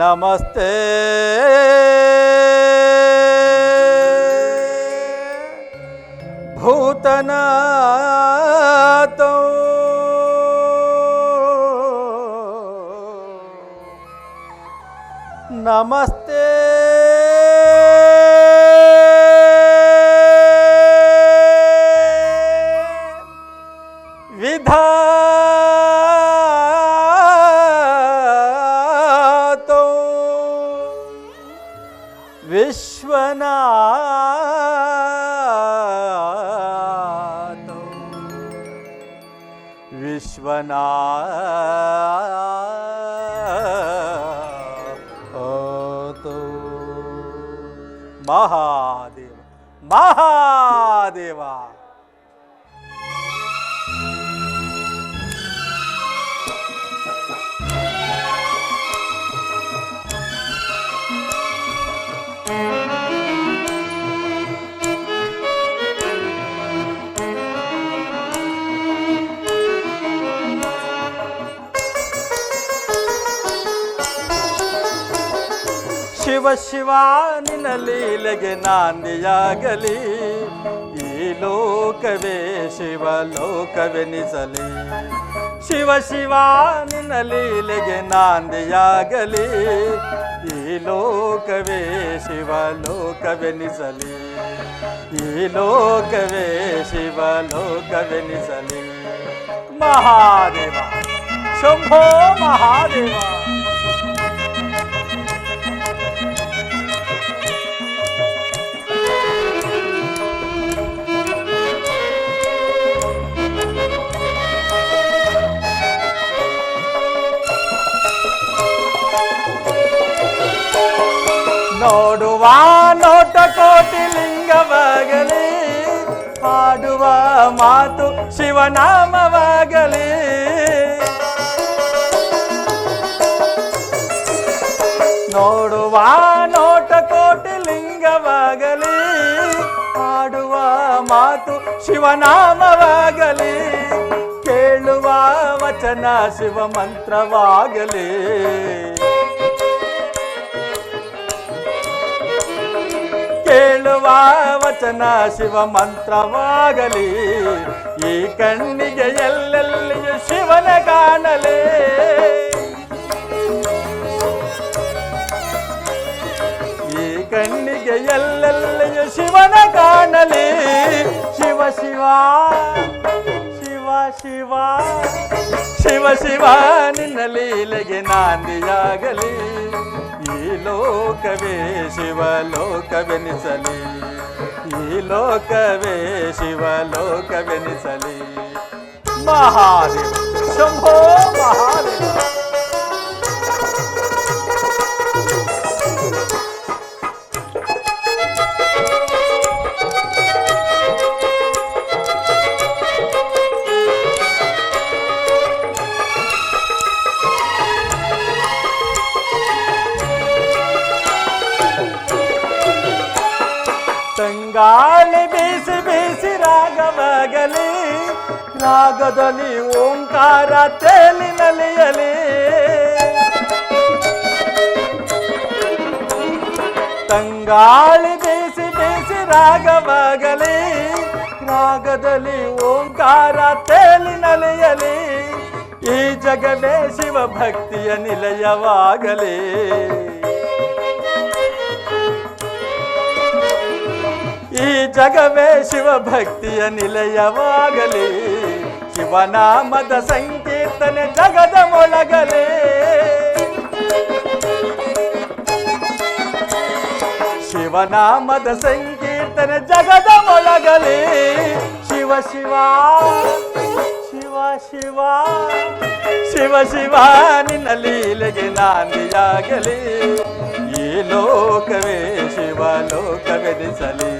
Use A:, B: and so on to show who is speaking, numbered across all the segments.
A: नमस्ते। भूतनातो नमस्ते। विधा ವಿಶ್ವನಾಥೋ ವಿಶ್ವನಾಥೋ ಮಹಾದೇವ ಮಹಾದೇವ ಶಿವ ಶಿವ, ನಿನ್ನ ಲೀಲೆಗೆ ನಾಂದಿಯಾಗಲಿ. ಈ ಲೋಕವೇ ಶಿವ ಲೋಕವೆನಿಸಲಿ. ಶಿವ ಶಿವ, ನಿನ್ನ ಲೀಲೆಗೆ ನಾಂದಿಯಾಗಲಿ. ಈ ಲೋಕವೇ ಶಿವ ಲೋಕವೆನಿಸಲಿ. ಈ ಲೋಕವೇ ಶಿವ ಲೋಕವೆನಿಸಲಿ. ಮಹಾದೇವ, ಶಂಭೋ ಮಹಾದೇವ. ನೋಡುವ ನೋಟ ಕೋಟಿ ಲಿಂಗವಾಗಲಿ, ಹಾಡುವ ಮಾತು ಶಿವನಾಮವಾಗಲಿ. ನೋಡುವ ನೋಟ ಕೋಟಿ ಲಿಂಗವಾಗಲಿ, ಹಾಡುವ ಮಾತು ಶಿವನಾಮವಾಗಲಿ. ಕೇಳುವ ವಚನ ಶಿವ ಮಂತ್ರವಾಗಲಿ ವಚನ ಶಿವ ಮಂತ್ರವಾಗಲಿ, ಈ ಕಣ್ಣಿಗೆ ಎಲ್ಲೆಲ್ಲಿಯೂ ಶಿವನ ಕಾಣಲಿ. ಈ ಕಣ್ಣಿಗೆ ಎಲ್ಲೆಲ್ಲಿಯೂ ಶಿವನ ಕಾಣಲಿ. ಶಿವ ಶಿವ ಶಿವ ಶಿವ ಶಿವ ಶಿವ, ನಿನ್ನ ಲೀಲೆಗೆ ನಾಂದಿಯಾಗಲಿ. ಈ ಲೋಕವೇ ಶಿವ ಲೋಕವೆನಿಸಲಿ. ಈ ಲೋಕವೇ ಶಿವ ಲೋಕವೆನಿಸಲಿ ಮಹಾದೇವ ಶಂಭೋ ಮಹಾದೇವ ತಂಗಾಳಿ ಬೀಸಿ ಬೀಸಿ ರಾಗವಾಗಲಿ. ರಾಗದಲ್ಲಿ ಓಂಕಾರ ತೇಲಿ ನಲಿಯಲಿ ತಂಗಾಳಿ ಬೀಸಿ ಬೀಸಿ ರಾಗವಾಗಲಿ. ರಾಗದಲ್ಲಿ ಓಂಕಾರ ತೇಲಿ ನಲಿಯಲಿ ಈ ಜಗವೇ ಶಿವ ಭಕ್ತಿಯ ನಿಲಯವಾಗಲಿ. ಈ ಜಗವೇ ಶಿವ ಭಕ್ತಿಯ ನಿಲಯವಾಗಲಿ, ಶಿವನಾಮದ ಸಂಕೀರ್ತನೆ ಜಗದ ಮೊಳಗಲಿ. ಶಿವನಾಮದ ಸಂಕೀರ್ತನೆ ಜಗದ ಮೊಳಗಲಿ. ಶಿವ ಶಿವ ಶಿವ ಶಿವ ಶಿವ ಶಿವ, ನಿನ್ನ ಲೀಲೆಗೆ ನಾಂದಿಯಾಗಲಿ. ಈ ಲೋಕವೇ ಶಿವ ಲೋಕವೆನಿಸಲಿ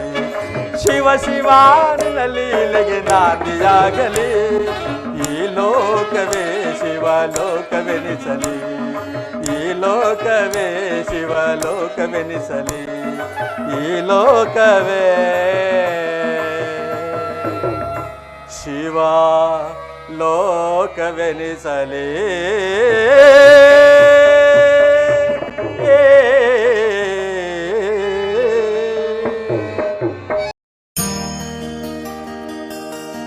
A: ಶಿವ ಶಿವ ನಿನ್ನ ಲೀಲೆಗೆ ನಾಂದಿಯಾಗಲಿ. ಈ ಲೋಕವೇ ಶಿವ ಲೋಕವೆನಿಸಲಿ. ಈ ಲೋಕವೇ ಶಿವ ಲೋಕವೆನಿಸಲಿ. ಈ ಲೋಕವೇ ಶಿವ ಲೋಕವೆನಿಸಲಿ.